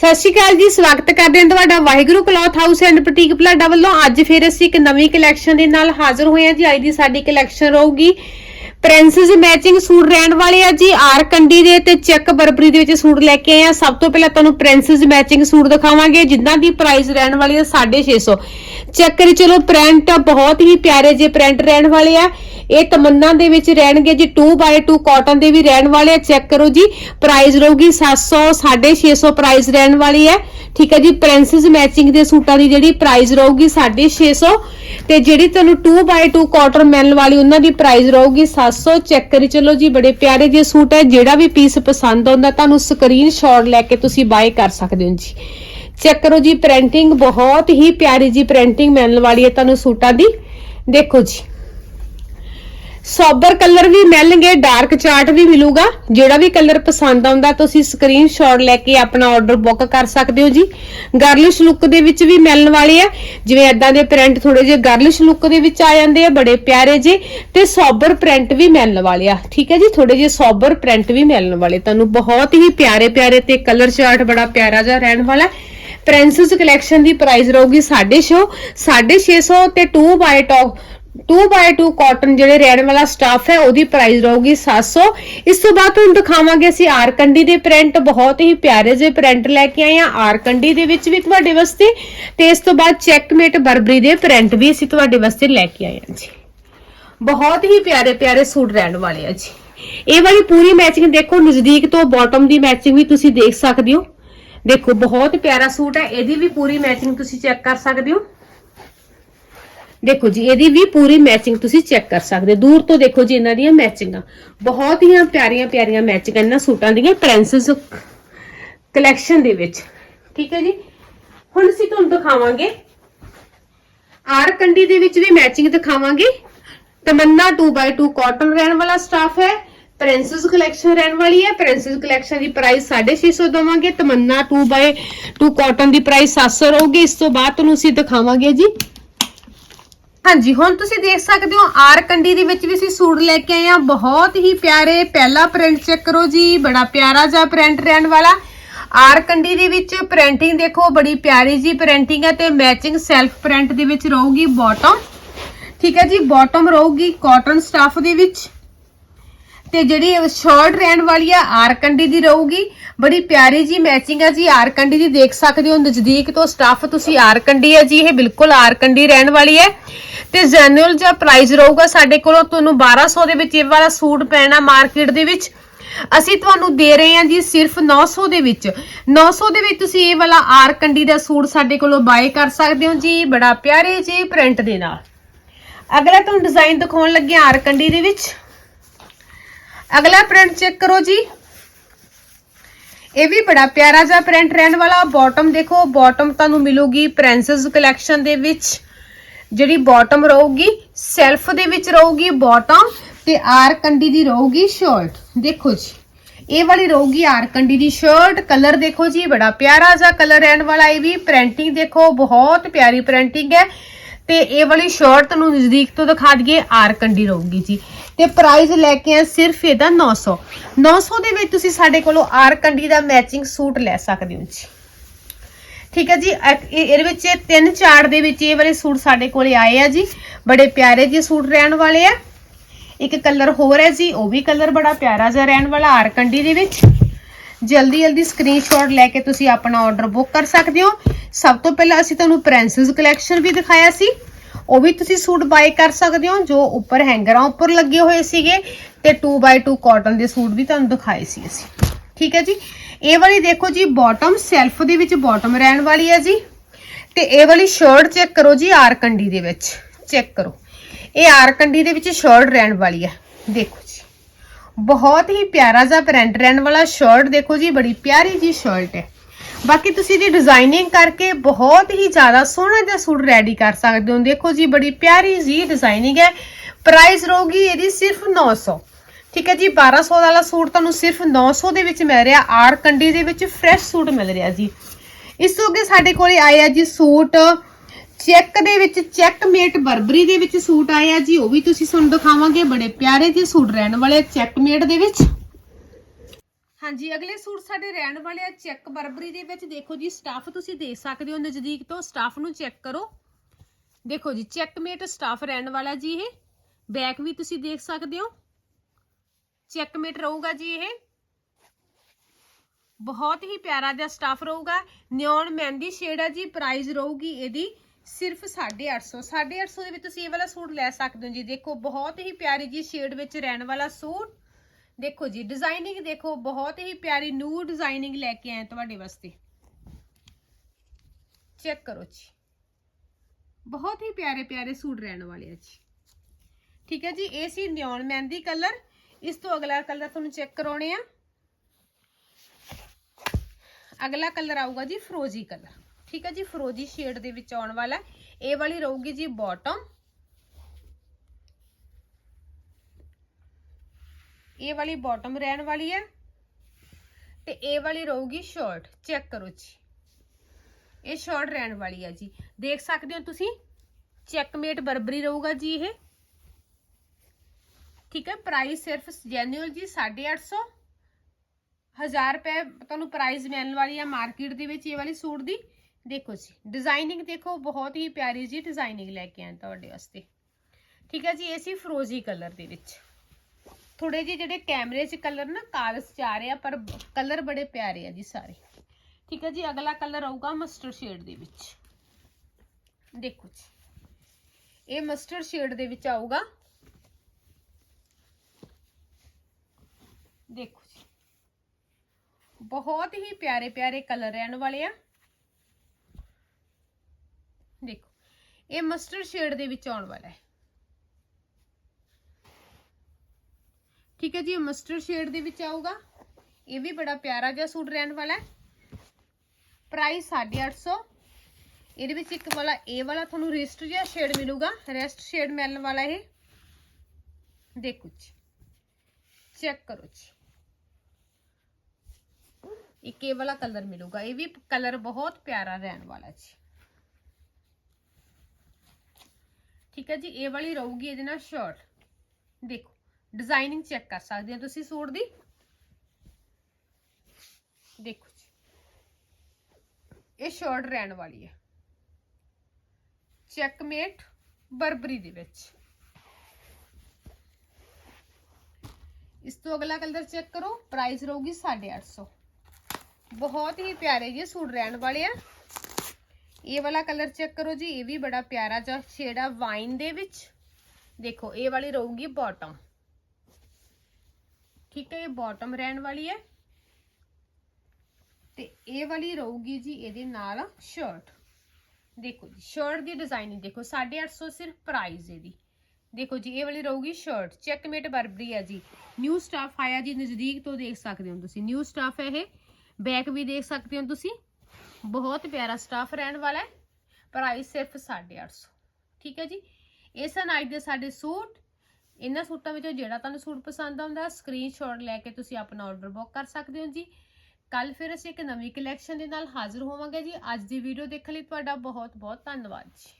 ਸਤਿ ਸ਼੍ਰੀ ਅਕਾਲ ਜੀ, ਸਵਾਗਤ ਕਰਦੇ ਹਾਂ ਤੁਹਾਡਾ Waheguru cloth house and boutique Palada ਵੱਲੋਂ। ਅੱਜ ਫਿਰ ਅਸੀਂ ਇੱਕ ਨਵੀਂ ਕਲੈਕਸ਼ਨ ਦੇ ਨਾਲ ਹਾਜ਼ਰ ਹੋਏ ਹਾਂ ਜੀ। ਅੱਜ ਦੀ ਸਾਡੀ ਕਲੈਕਸ਼ਨ ਰਹੂਗੀ ਪ੍ਰਿੰਸਸ ਮੈਚਿੰਗ ਸੂਟ ਰਹਿਣ ਵਾਲੇ ਆ ਜੀ, ਆਰ ਕੰਡੀ ਦੇ ਤੇ ਚੈੱਕ ਬਰਬਰੀ ਦੇ ਵਿੱਚ ਸੂਟ ਲੈ ਕੇ ਆਏ ਆ। ਸਭ ਤੋਂ ਪਹਿਲਾਂ ਤੁਹਾਨੂੰ ਪ੍ਰਿੰਸਸ ਮੈਚਿੰਗ ਸੂਟ ਦਿਖਾਵਾਂਗੇ ਜਿਨ੍ਹਾਂ ਦੀ ਪ੍ਰਾਈਸ ਰਹਿਣ ਵਾਲੀ ਹੈ 650 ਚੈੱਕ ਕਰੀ ਚਲੋ, ਪ੍ਰਿੰਟ ਬਹੁਤ ਹੀ ਪਿਆਰੇ ਜੇ ਪ੍ਰਿੰਟ ਰਹਿਣ ਵਾਲੇ ਆ। ਇਹ ਤਮੰਨਾ ਦੇ ਵਿੱਚ ਰਹਿਣਗੇ ਜੀ 2x2 ਕਾਟਨ ਦੇ ਵੀ ਰਹਿਣ ਵਾਲੇ ਆ। ਚੈੱਕ ਕਰੋ ਜੀ ਪ੍ਰਾਈਸ ਰਹੂਗੀ 700 650 ਪ੍ਰਾਈਸ ਰਹਿਣ ਵਾਲੀ ਹੈ ਠੀਕ ਹੈ ਜੀ, ਪ੍ਰਿੰਸਸ ਮੈਚਿੰਗ ਦੇ ਸੂਟਾਂ ਦੀ ਜਿਹੜੀ ਪ੍ਰਾਈਸ ਰਹੂਗੀ 650 ਤੇ ਜਿਹੜੀ ਤੁਹਾਨੂੰ 2x2 ਕਾਟਨ ਮਿਲਣ ਵਾਲੀ, ਉਹਨਾਂ ਦੀ ਪ੍ਰਾਈਸ ਰਹੂਗੀ 700 ਚੈੱਕ ਕਰੀ। ਚਲੋ ਜੀ, ਬੜੇ ਪਿਆਰੇ ਜਿਹੇ ਸੂਟ ਹੈ, ਜਿਹੜਾ ਵੀ ਪੀਸ ਪਸੰਦ ਆਉਂਦਾ, ਤੁਹਾਨੂੰ ਸਕਰੀਨਸ਼ਾਟ ਲੈ ਕੇ ਤੁਸੀਂ ਬਾਏ ਕਰ ਸਕਦੇ ਹੋ ਜੀ। ਚੈੱਕ ਕਰੋ ਜੀ ਪ੍ਰਿੰਟਿੰਗ ਬਹੁਤ ਹੀ ਪਿਆਰੀ ਜੀ ਪ੍ਰਿੰਟਿੰਗ ਮਿਲਣ ਵਾਲੀ ਹੈ ਤੁਹਾਨੂੰ ਸੂਟਾਂ ਦੀ। ਦੇਖੋ ਜੀ। ਸੋਬਰ ਕਲਰ ਵੀ ਮਿਲਣਗੇ ਡਾਰਕ ਚਾਰਟ ਵੀ ਮਿਲੂਗਾ। ਜਿਹੜਾ ਵੀ ਕਲਰ ਪਸੰਦ ਆਉਂਦਾ, ਤੁਸੀਂ ਸਕਰੀਨਸ਼ਾਟ ਲੈ ਕੇ ਆਪਣਾ ਆਰਡਰ ਬੁੱਕ ਕਰ ਸਕਦੇ ਹੋ ਜੀ। ਗਰਲਿਸ਼ ਲੁੱਕ ਦੇ ਵਿੱਚ ਵੀ ਮਿਲਣ ਵਾਲੇ ਆ। ਜਿਵੇਂ ਐਦਾਂ ਦੇ ਪ੍ਰਿੰਟ ਥੋੜੇ ਜਿਹੇ ਗਰਲਿਸ਼ ਲੁੱਕ ਦੇ ਵਿੱਚ ਆ ਜਾਂਦੇ ਆ, ਬੜੇ ਪਿਆਰੇ ਜੇ। ਤੇ ਸੋਬਰ ਪ੍ਰਿੰਟ ਵੀ ਮਿਲਣ ਵਾਲੇ ਆ। ਠੀਕ ਹੈ ਜੀ ਥੋੜੇ ਜਿਹੇ ਸੋਬਰ ਪ੍ਰਿੰਟ ਵੀ ਮਿਲਣ ਵਾਲੇ। ਤੁਹਾਨੂੰ ਬਹੁਤ ਹੀ ਪਿਆਰੇ ਪਿਆਰੇ ਤੇ ਕਲਰ ਚਾਰਟ ਬੜਾ ਪਿਆਰਾ ਜਿਹਾ ਰਹਿਣ ਵਾਲਾ। ਪ੍ਰਿੰਸਸ ਕਲੈਕਸ਼ਨ ਦੀ ਪ੍ਰਾਈਸ ਰਹੂਗੀ 650 650 ਤੇ 2 ਬਾਈ ਟੌਪ 2x2 ਕਾਟਨ ਜਿਹੜੇ ਰਹਿਣ ਵਾਲਾ ਸਟਾਫ ਹੈ, ਉਹਦੀ ਪ੍ਰਾਈਸ ਰਹੂਗੀ 700 ਇਸ ਤੋਂ ਬਾਅਦ ਤੁਹਾਨੂੰ ਦਿਖਾਵਾਂਗੇ ਅਸੀਂ ਆਰ ਦੇ ਪ੍ਰਿੰਟ ਬਹੁਤ ਹੀ ਪਿਆਰੇ ਜਿਹੇ ਪ੍ਰਿੰਟ ਲੈ ਕੇ ਆਏ ਆ ਆਰ ਦੇ ਵਿੱਚ ਵੀ ਤੁਹਾਡੇ ਵਾਸਤੇ ਤੇ ਇਸ ਤੋਂ ਬਾਅਦ ਚੈੱਕਮੇਟ ਬਰਬਰੀ ਦੇ ਪ੍ਰਿੰਟ ਵੀ ਅਸੀਂ ਤੁਹਾਡੇ ਵਾਸਤੇ ਲੈ ਕੇ ਆਏ ਆ ਜੀ। ਬਹੁਤ ਹੀ ਪਿਆਰੇ ਪਿਆਰੇ ਸੂਟ ਰਹਿਣ ਵਾਲੇ ਆ ਜੀ। ਇਹ ਵਾਲੀ ਪੂਰੀ ਮੈਚਿੰਗ ਦੇਖੋ, ਨਜ਼ਦੀਕ ਤੋਂ ਬਾਟਮ ਦੀ ਮੈਚਿੰਗ ਵੀ ਤੁਸੀਂ ਦੇਖ ਸਕਦੇ ਹੋ। ਦੇਖੋ, ਬਹੁਤ ਪਿਆਰਾ ਸੂਟ ਹੈ। ਇਹਦੀ ਵੀ ਪੂਰੀ ਮੈਚਿੰਗ ਤੁਸੀਂ ਚੈੱਕ ਕਰ ਸਕਦੇ ਹੋ। ਦੇਖੋ ਜੀ, ਇਹਦੀ ਵੀ ਪੂਰੀ ਮੈਚਿੰਗ ਤੁਸੀਂ ਚੈੱਕ ਕਰ ਸਕਦੇ ਹੋ। ਦੂਰ ਤੋਂ ਦੇਖੋ ਜੀ, ਇਹਨਾਂ ਦੀਆਂ ਮੈਚਿੰਗਾਂ ਬਹੁਤ ਹੀ ਪਿਆਰੀਆਂ ਪਿਆਰੀਆਂ ਮੈਚਿੰਗਾਂ ਇਹਨਾਂ ਸੂਟਾਂ ਦੀਆਂ ਪ੍ਰਿੰਸਸ ਕਲੈਕਸ਼ਨ ਦੇ ਵਿੱਚ। ਠੀਕ ਹੈ ਜੀ? ਹੁਣ ਅਸੀਂ ਤੁਹਾਨੂੰ ਦਿਖਾਵਾਂਗੇ। ਆਰ ਕੰਡੀ ਦੇ ਵਿੱਚ ਵੀ ਮੈਚਿੰਗ ਦਿਖਾਵਾਂਗੇ। ਤਮੰਨਾ 2x2 ਕਾਟਨ ਰਹਿਣ ਵਾਲਾ ਸਟਾਫ ਹੈ। ਪ੍ਰਿੰਸਸ ਕਲੈਕਸ਼ਨ ਰਹਿਣ ਵਾਲੀ ਹੈ। ਪ੍ਰਿੰਸਸ ਕਲੈਕਸ਼ਨ ਦੀ ਪ੍ਰਾਈਸ 650 ਦਵਾਂਗੇ। ਤਮੰਨਾ 2x2 ਕਾਟਨ ਦੀ ਪ੍ਰਾਈਸ 700 ਰਹੂਗੀ। ਇਸ ਤੋਂ ਬਾਅਦ ਤੁਹਾਨੂੰ ਅਸੀਂ ਦਿਖਾਵਾਂਗੇ ਜੀ। ਹਾਂਜੀ, ਹੁਣ ਤੁਸੀਂ ਦੇਖ ਸਕਦੇ ਹੋ, ਆਰ ਕੰਡੀ ਦੇ ਵਿੱਚ ਵੀ ਅਸੀਂ ਸੂਟ ਲੈ ਕੇ ਆਏ ਆ ਬਹੁਤ ਹੀ ਪਿਆਰੇ ਪਹਿਲਾ ਪ੍ਰਿੰਟ ਚੈੱਕ ਕਰੋ ਜੀ, ਬੜਾ ਪਿਆਰਾ ਜਿਹਾ ਪ੍ਰਿੰਟ ਰਹਿਣ ਵਾਲਾ। ਆਰ ਕੰਡੀ ਦੇ ਵਿੱਚ ਪ੍ਰਿੰਟਿੰਗ ਦੇਖੋ, ਬੜੀ ਪਿਆਰੀ ਜੀ ਪ੍ਰਿੰਟਿੰਗ ਹੈ ਤੇ ਮੈਚਿੰਗ ਸੈਲਫ ਪ੍ਰਿੰਟ ਦੇ ਵਿੱਚ ਰਹੂਗੀ ਬਾਟਮ ਠੀਕ ਹੈ ਜੀ ਬਾਟਮ ਰਹੂਗੀ ਕਾਟਨ ਸਟਫ ਦੇ ਵਿੱਚ। ਤੇ ਜਿਹੜੀ ਸ਼ਰਟ ਰਹਿਣ ਵਾਲੀ ਆ ਆਰ ਕੰਡੀ ਦੀ ਰਹੂਗੀ। ਬੜੀ ਪਿਆਰੀ ਜੀ ਮੈਚਿੰਗ ਆ ਜੀ ਆਰ ਕੰਡੀ ਦੀ ਦੇਖ ਸਕਦੇ ਹੋ ਨਜ਼ਦੀਕ ਤੋਂ ਸਟਫ ਤੁਸੀਂ ਆਰ ਕੰਡੀ ਹੈ ਜੀ, ਇਹ ਬਿਲਕੁਲ ਆਰ ਕੰਡੀ ਰਹਿਣ ਵਾਲੀ ਹੈ। ਤੇ ਜੈਨੂਅਲ ਜਿਹਾ ਪ੍ਰਾਈਸ ਰਹੂਗਾ ਸਾਡੇ ਕੋਲੋਂ, ਤੁਹਾਨੂੰ 1200 ਦੇ ਵਿੱਚ ਇਹ ਵਾਲਾ ਸੂਟ ਪੈਣਾ ਮਾਰਕੀਟ ਦੇ ਵਿੱਚ। ਅਸੀਂ ਤੁਹਾਨੂੰ ਦੇ ਰਹੇ ਹਾਂ ਜੀ ਸਿਰਫ 900 ਦੇ ਵਿੱਚ। 900 ਦੇ ਵਿੱਚ ਤੁਸੀਂ ਇਹ ਵਾਲਾ ਆਰ ਕੰਡੀ ਦਾ ਸੂਟ ਸਾਡੇ ਕੋਲੋਂ ਬਾਏ ਕਰ ਸਕਦੇ ਹੋ ਜੀ, ਬੜਾ ਪਿਆਰੇ ਜੀ ਪ੍ਰਿੰਟ ਦੇ ਨਾਲ। ਅਗਲਾ ਤੁਹਾਨੂੰ ਡਿਜ਼ਾਈਨ ਦਿਖਾਉਣ ਲੱਗੇ ਹਾਂ ਆਰ ਕੰਡੀ ਦੇ ਵਿੱਚ। ਅਗਲਾ ਪ੍ਰਿੰਟ ਚੈੱਕ ਕਰੋ ਜੀ। ਇਹ ਵੀ ਬੜਾ ਪਿਆਰਾ ਜਿਹਾ ਪ੍ਰਿੰਟ ਰਹਿਣ ਵਾਲਾ। ਬਾਟਮ ਦੇਖੋ ਬਾਟਮ ਤੁਹਾਨੂੰ ਮਿਲੂਗੀ ਪ੍ਰਿੰਸਸ ਕਲੈਕਸ਼ਨ ਦੇ ਵਿੱਚ। ਜਿਹੜੀ ਬਾਟਮ ਰਹੂਗੀ ਸੈਲਫ ਦੇ ਵਿੱਚ ਰਹੂਗੀ ਬਾਟਮ ਤੇ ਆਰ ਕੰਡੀ ਦੀ ਰਹੂਗੀ ਸ਼ਰਟ ਦੇਖੋ ਜੀ, ਇਹ ਵਾਲੀ ਰਹੂਗੀ ਆਰ ਕੰਡੀ ਦੀ ਸ਼ਰਟ ਕਲਰ ਦੇਖੋ ਜੀ, ਬੜਾ ਪਿਆਰਾ ਜਿਹਾ ਕਲਰ ਰਹਿਣ ਵਾਲਾ ਇਹ ਵੀ। ਪ੍ਰਿੰਟਿੰਗ ਦੇਖੋ, ਬਹੁਤ ਪਿਆਰੀ ਪ੍ਰਿੰਟਿੰਗ ਹੈ। ਤੇ ਇਹ ਵਾਲੀ ਸ਼ਰਟ ਤੁਹਾਨੂੰ ਨਜ਼ਦੀਕ ਤੋਂ ਦਿਖਾ ਦਈਏ ਆਰ ਕੰਡੀ ਰਹੂਗੀ ਜੀ। ਤੇ ਪ੍ਰਾਈਸ ਲੈ ਕੇ ਆ ਸਿਰਫ ਇਹਦਾ 900 900 ਦੇ ਵਿੱਚ ਤੁਸੀਂ ਸਾਡੇ ਕੋਲੋਂ ਆਰ ਕੰਡੀ ਦਾ ਮੈਚਿੰਗ ਸੂਟ ਲੈ ਸਕਦੇ ਹੋ ਜੀ। ਠੀਕ ਹੈ ਜੀ ਇਹ- ਇਹ- ਇਹਦੇ ਵਿੱਚ ਤਿੰਨ ਚਾਰ ਦੇ ਵਿੱਚ ਇਹ ਵਾਲੇ ਸੂਟ ਸਾਡੇ ਕੋਲੇ ਆਏ ਆ ਜੀ। ਬੜੇ ਪਿਆਰੇ ਜਿਹੇ ਸੂਟ ਰਹਿਣ ਵਾਲੇ ਆ। ਇੱਕ ਕਲਰ ਹੋਰ ਹੈ ਜੀ, ਉਹ ਵੀ ਕਲਰ ਬੜਾ ਪਿਆਰਾ ਜਿਹਾ ਰਹਿਣ ਵਾਲਾ ਆਰ ਕੰਡੀ ਦੇ ਵਿੱਚ। ਜਲਦੀ ਜਲਦੀ ਸਕਰੀਨਸ਼ਾਟ ਲੈ ਕੇ ਤੁਸੀਂ ਆਪਣਾ ਆਰਡਰ ਬੁੱਕ ਕਰ ਸਕਦੇ ਹੋ। ਸਭ ਤੋਂ ਪਹਿਲਾਂ ਅਸੀਂ ਤੁਹਾਨੂੰ ਪ੍ਰਿੰਸਸ ਕਲੈਕਸ਼ਨ ਵੀ ਦਿਖਾਇਆ ਸੀ। ਉਹ ਵੀ ਤੁਸੀਂ ਸੂਟ ਬਾਏ ਕਰ ਸਕਦੇ ਹੋ, ਜੋ ਉੱਪਰ ਹੈਂਗਰਾਂ ਉੱਪਰ ਲੱਗੇ ਹੋਏ ਸੀਗੇ ਤੇ 2x2 ਕਾਟਨ ਦੇ ਸੂਟ ਵੀ ਤੁਹਾਨੂੰ ਦਿਖਾਏ ਸੀ ਅਸੀਂ। ਠੀਕ ਹੈ ਜੀ? ਇਹ ਵਾਲੀ ਦੇਖੋ ਜੀ ਬਾਟਮ ਸੈਲਫ ਦੇ ਵਿੱਚ ਬਾਟਮ ਰਹਿਣ ਵਾਲੀ ਹੈ ਜੀ। ਤੇ ਇਹ ਵਾਲੀ ਸ਼ਰਟ ਚੈੱਕ ਕਰੋ ਜੀ ਆਰ ਕੰਡੀ ਦੇ ਵਿੱਚ। ਚੈੱਕ ਕਰੋ। ਇਹ ਆਰ ਕੰਡੀ ਦੇ ਵਿੱਚ ਸ਼ਰਟ ਰਹਿਣ ਵਾਲੀ ਹੈ। ਦੇਖੋ ਜੀ। ਬਹੁਤ ਹੀ ਪਿਆਰਾ ਜਿਹਾ ਪ੍ਰਿੰਟ ਰਹਿਣ ਵਾਲਾ ਸ਼ਰਟ ਦੇਖੋ ਜੀ, ਬੜੀ ਪਿਆਰੀ ਜੀ ਸ਼ਰਟ ਹੈ। ਬਾਕੀ ਤੁਸੀਂ ਇਹਦੀ ਡਿਜ਼ਾਈਨਿੰਗ ਕਰਕੇ ਬਹੁਤ ਹੀ ਜ਼ਿਆਦਾ ਸੋਹਣਾ ਜਿਹਾ ਸੂਟ ਰੈਡੀ ਕਰ ਸਕਦੇ ਹੋ। ਦੇਖੋ ਜੀ, ਬੜੀ ਪਿਆਰੀ ਜੀ ਡਿਜ਼ਾਈਨਿੰਗ ਹੈ। ਪ੍ਰਾਈਸ ਰਹੂਗੀ ਇਹਦੀ ਸਿਰਫ 900 ਠੀਕ ਹੈ ਜੀ 1200 ਵਾਲਾ ਸੂਟ ਤੁਹਾਨੂੰ ਸਿਰਫ 900 ਦੇ ਵਿੱਚ ਮਿਲ ਰਿਹਾ। ਆਰ ਕੰਡੀ ਦੇ ਵਿੱਚ ਫਰੈਸ਼ ਸੂਟ ਮਿਲ ਰਿਹਾ ਜੀ। ਇਸ ਤੋਂ ਅੱਗੇ ਸਾਡੇ ਕੋਲੇ ਆਏ ਆ ਜੀ ਸੂਟ। ਚੈੱਕ ਦੇ ਵਿੱਚ ਚੈੱਕ ਮੇਟ ਬਰਬਰੀ ਦੇ ਵਿੱਚ ਸੂਟ ਆਏ ਆ ਜੀ। ਉਹ ਵੀ ਤੁਸੀਂ ਤੁਹਾਨੂੰ ਦਿਖਾਵਾਂਗੇ। ਬੜੇ ਪਿਆਰੇ ਜਿਹੇ ਸੂਟ ਰਹਿਣ ਵਾਲੇ ਚੈੱਕ ਮੇਟ ਦੇ ਵਿੱਚ। ਹਾਂਜੀ, ਅਗਲੇ ਸੂਟ ਸਾਡੇ ਰਹਿਣ ਵਾਲੇ ਆ ਚੈੱਕ ਬਰਬਰੀ ਦੇ ਵਿੱਚ। ਦੇਖੋ ਜੀ ਸਟਾਫ ਤੁਸੀਂ ਦੇਖ ਸਕਦੇ ਹੋ ਨਜ਼ਦੀਕ ਤੋਂ। ਸਟਾਫ ਨੂੰ ਚੈੱਕ ਕਰੋ। ਦੇਖੋ ਜੀ ਚੈੱਕਮੇਟ ਸਟਾਫ ਰਹਿਣ ਵਾਲਾ ਜੀ ਇਹ। ਬੈਕ ਵੀ ਤੁਸੀਂ ਦੇਖ ਸਕਦੇ ਹੋ। ਚੈੱਕਮੇਟ ਰਹੂਗਾ ਜੀ ਇਹ। ਬਹੁਤ ਹੀ ਪਿਆਰਾ ਜਿਹਾ ਸਟਾਫ ਰਹੂਗਾ। ਨਿਓਨ ਮਹਿੰਦੀ ਸ਼ੇਡ ਹੈ ਜੀ ਪ੍ਰਾਈਸ ਰਹੂਗੀ ਇਹਦੀ ਸਿਰਫ 850 850 ਦੇ ਵਿੱਚ ਤੁਸੀਂ ਇਹ ਵਾਲਾ ਸੂਟ ਲੈ ਸਕਦੇ ਹੋ ਜੀ। ਦੇਖੋ, ਬਹੁਤ ਹੀ ਪਿਆਰੀ ਜੀ ਸ਼ੇਡ ਵਿੱਚ ਰਹਿਣ ਵਾਲਾ ਸੂਟ। ਦੇਖੋ ਜੀ ਡਿਜ਼ਾਈਨਿੰਗ ਦੇਖੋ, ਬਹੁਤ ਹੀ ਪਿਆਰੀ ਨਿਊ ਡਿਜ਼ਾਈਨਿੰਗ ਲੈ ਕੇ ਆਏ ਤੁਹਾਡੇ ਵਾਸਤੇ। ਚੈੱਕ ਕਰੋ ਜੀ। ਬਹੁਤ ਹੀ ਪਿਆਰੇ ਪਿਆਰੇ ਸੂਟ ਰਹਿਣ ਵਾਲੇ ਆ ਜੀ। ਠੀਕ ਹੈ ਜੀ, ਇਹ ਸੀ ਨਿਓਨ ਮਹਿੰਦੀ ਕਲਰ ਇਸ ਤੋਂ ਅਗਲਾ ਕਲਰ ਤੁਹਾਨੂੰ ਚੈੱਕ ਕਰਾਉਣੇ ਆ। ਅਗਲਾ ਕਲਰ ਆਊਗਾ ਜੀ ਫਰੋਜੀ ਕਲਰ ਠੀਕ ਹੈ ਜੀ ਫਰੋਜੀ ਸ਼ੇਡ ਦੇ ਵਿੱਚ ਆਉਣ ਵਾਲਾ। ਇਹ ਵਾਲੀ ਰਹੂਗੀ ਜੀ ਬਾਟਮ ਇਹ ਵਾਲੀ ਬਾਟਮ ਰਹਿਣ ਵਾਲੀ ਹੈ ਤੇ ਇਹ ਵਾਲੀ ਰਹੂਗੀ ਸ਼ਰਟ ਚੈੱਕ ਕਰੋ ਜੀ। ਇਹ ਸ਼ਰਟ ਰਹਿਣ ਵਾਲੀ ਹੈ ਜੀ। ਦੇਖ ਸਕਦੇ ਹੋ ਤੁਸੀਂ? ਚੈੱਕਮੇਟ ਬਰਬਰੀ ਰਹੂਗਾ ਜੀ ਇਹ। ਠੀਕ ਹੈ ਪ੍ਰਾਈਸ ਸਿਰਫ ਜੈਨੂਅਲ ਜੀ 850 1000 ਰੁਪਏ ਤੁਹਾਨੂੰ ਪ੍ਰਾਈਸ ਮਿਲਣ ਵਾਲੀ ਹੈ ਮਾਰਕੀਟ ਦੇ ਵਿੱਚ ਇਹ ਵਾਲੀ ਸੂਟ ਦੀ। ਦੇਖੋ ਜੀ ਡਿਜ਼ਾਈਨਿੰਗ ਦੇਖੋ, ਬਹੁਤ ਹੀ ਪਿਆਰੀ ਜੀ ਡਿਜ਼ਾਈਨਿੰਗ ਲੈ ਕੇ ਆਏ ਤੁਹਾਡੇ ਵਾਸਤੇ। ਠੀਕ ਹੈ ਜੀ, ਇਹ ਸੀ ਫਰੋਜ਼ੀ ਕਲਰ ਦੇ ਵਿੱਚ। ਥੋੜੇ ਜਿਹੇ ਜਿਹੜੇ ਕੈਮਰੇ 'ਚ ਕਲਰ ਨਾ ਕਾਲਸ ਚ ਆ ਰਹੇ ਆ, ਪਰ ਕਲਰ ਬੜੇ ਪਿਆਰੇ ਆ ਜੀ ਸਾਰੇ। ਠੀਕ ਹੈ ਜੀ, ਅਗਲਾ ਕਲਰ ਆਊਗਾ ਮਸਟਰਡ ਸ਼ੇਡ ਦੇ ਵਿੱਚ। ਦੇਖੋ ਜੀ। ਇਹ ਮਸਟਰਡ ਸ਼ੇਡ ਦੇ ਵਿੱਚ ਆਊਗਾ। ਦੇਖੋ ਜੀ। ਬਹੁਤ ਹੀ ਪਿਆਰੇ ਪਿਆਰੇ ਕਲਰ ਰਹਿਣ ਵਾਲੇ ਆ। ਦੇਖੋ। ਇਹ ਮਸਟਰਡ ਸ਼ੇਡ ਦੇ ਵਿੱਚ ਆਉਣ ਵਾਲਾ ਹੈ। ਠੀਕ ਹੈ ਜੀ ਮਸਟਰਡ ਸ਼ੇਡ ਦੇ ਵਿੱਚ ਆਊਗਾ। ਇਹ ਵੀ ਬੜਾ ਪਿਆਰਾ ਜਿਹਾ ਸੂਟ ਰਹਿਣ ਵਾਲਾ ਹੈ। ਪ੍ਰਾਈਸ 850 ਇਹਦੇ ਵਿੱਚ ਇੱਕ ਵਾਲਾ, ਇਹ ਵਾਲਾ ਤੁਹਾਨੂੰ ਰਿਸਟ ਜਿਹਾ ਸ਼ੇਡ ਮਿਲੂਗਾ। ਰੈਸਟ ਸ਼ੇਡ ਮਿਲਣ ਵਾਲਾ ਇਹ। ਦੇਖੋ ਜੀ। ਚੈੱਕ ਕਰੋ ਜੀ। ਇੱਕ ਇਹ ਵਾਲਾ ਕਲਰ ਮਿਲੂਗਾ। ਇਹ ਵੀ ਕਲਰ ਬਹੁਤ ਪਿਆਰਾ ਰਹਿਣ ਵਾਲਾ ਜੀ। ਠੀਕ ਹੈ ਜੀ, ਇਹ ਵਾਲੀ ਰਹੂਗੀ ਇਹਦੇ ਨਾਲ ਸ਼ਰਟ ਦੇਖੋ। ਡਿਜ਼ਾਈਨਿੰਗ ਚੈੱਕ ਕਰ ਸਕਦੇ ਹੋ ਤੁਸੀਂ ਸੂਟ ਦੀ। ਦੇਖੋ ਜੀ। ਇਹ ਸ਼ਰਟ ਰਹਿਣ ਵਾਲੀ ਹੈ। ਚੈੱਕਮੇਟ ਬਰਬਰੀ ਦੇ ਵਿੱਚ। ਇਸ ਤੋਂ ਅਗਲਾ ਕਲਰ ਚੈੱਕ ਕਰੋ। ਪ੍ਰਾਈਸ ਰਹੂਗੀ 850 ਬਹੁਤ ਹੀ ਪਿਆਰੇ ਜੀ ਸੂਟ ਰਹਿਣ ਵਾਲੇ ਆ। ਇਹ ਵਾਲਾ ਕਲਰ ਚੈੱਕ ਕਰੋ ਜੀ। ਇਹ ਵੀ ਬੜਾ ਪਿਆਰਾ ਜਿਹਾ ਸ਼ੇਡ ਆ ਵਾਈਨ ਦੇ ਵਿੱਚ। ਦੇਖੋ, ਇਹ ਵਾਲੀ ਰਹੂਗੀ ਬਾਟਮ ਠੀਕ ਹੈ, ਇਹ ਬਾਟਮ ਰਹਿਣ ਵਾਲੀ ਹੈ। ਤੇ ਇਹ ਵਾਲੀ ਰਹੂਗੀ ਜੀ ਇਹਦੇ ਨਾਲ ਸ਼ਰਟ ਦੇਖੋ ਜੀ ਸ਼ਰਟ ਦੀ ਡਿਜ਼ਾਈਨਿੰਗ ਦੇਖੋ 850 ਸਿਰਫ ਪ੍ਰਾਈਸ ਇਹਦੀ। ਦੇਖੋ ਜੀ, ਇਹ ਵਾਲੀ ਰਹੂਗੀ ਸ਼ਰਟ ਚੈੱਕਮੇਟ ਬਰਬਰੀ ਹੈ ਜੀ। ਨਿਊ ਸਟਾਫ ਆਇਆ ਜੀ, ਨਜ਼ਦੀਕ ਤੋਂ ਦੇਖ ਸਕਦੇ ਹੋ ਤੁਸੀਂ। ਨਿਊ ਸਟਾਫ ਹੈ ਇਹ। ਬੈਕ ਵੀ ਦੇਖ ਸਕਦੇ ਹੋ ਤੁਸੀਂ। ਬਹੁਤ ਪਿਆਰਾ ਸਟਾਫ ਰਹਿਣ ਵਾਲਾ ਹੈ। ਪ੍ਰਾਈਸ ਸਿਰਫ 850 ਠੀਕ ਹੈ ਜੀ। ਇਹ ਸਨ ਅੱਜ ਦੇ ਸਾਡੇ ਸੂਟ। ਇਹਨਾਂ ਸੂਟਾਂ ਵਿੱਚੋਂ ਜਿਹੜਾ ਤੁਹਾਨੂੰ ਸੂਟ ਪਸੰਦ ਆਉਂਦਾ ਸਕਰੀਨਸ਼ਾਟ ਲੈ ਕੇ ਤੁਸੀਂ ਆਪਣਾ ਆਰਡਰ ਬੁੱਕ ਕਰ ਸਕਦੇ ਹੋ ਜੀ। ਕੱਲ ਫਿਰ ਅਸੀਂ ਇੱਕ ਨਵੀਂ ਕਲੈਕਸ਼ਨ ਦੇ ਨਾਲ ਹਾਜ਼ਰ ਹੋਵਾਂਗੇ ਜੀ। ਅੱਜ ਦੀ ਵੀਡੀਓ ਦੇਖਣ ਲਈ ਤੁਹਾਡਾ ਬਹੁਤ ਬਹੁਤ ਧੰਨਵਾਦ ਜੀ।